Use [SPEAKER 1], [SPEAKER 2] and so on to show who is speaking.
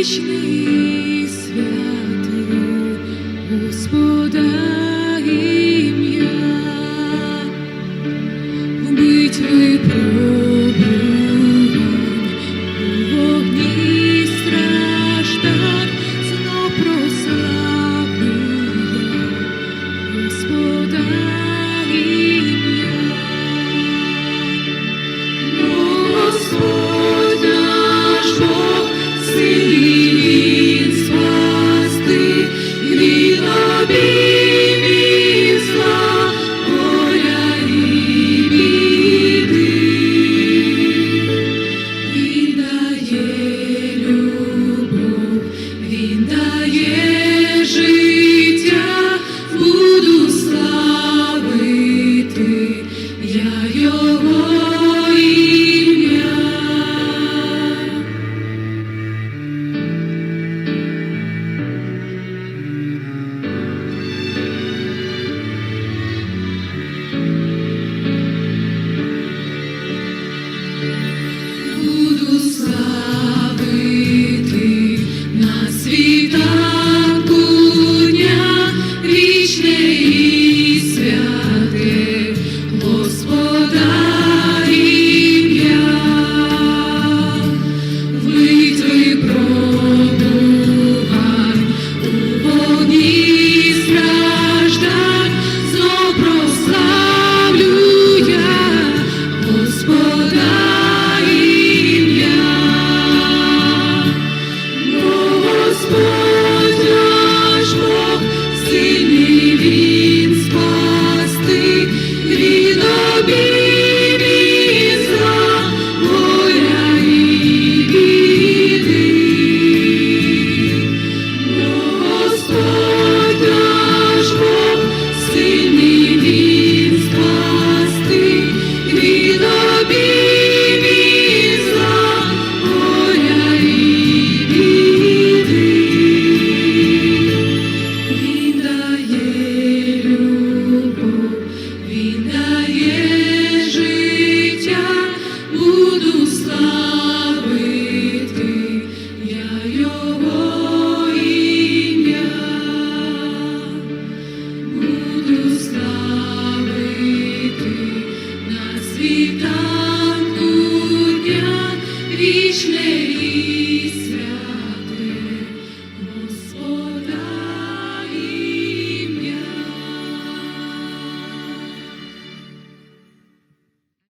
[SPEAKER 1] вічний святий Господа. Senhor. І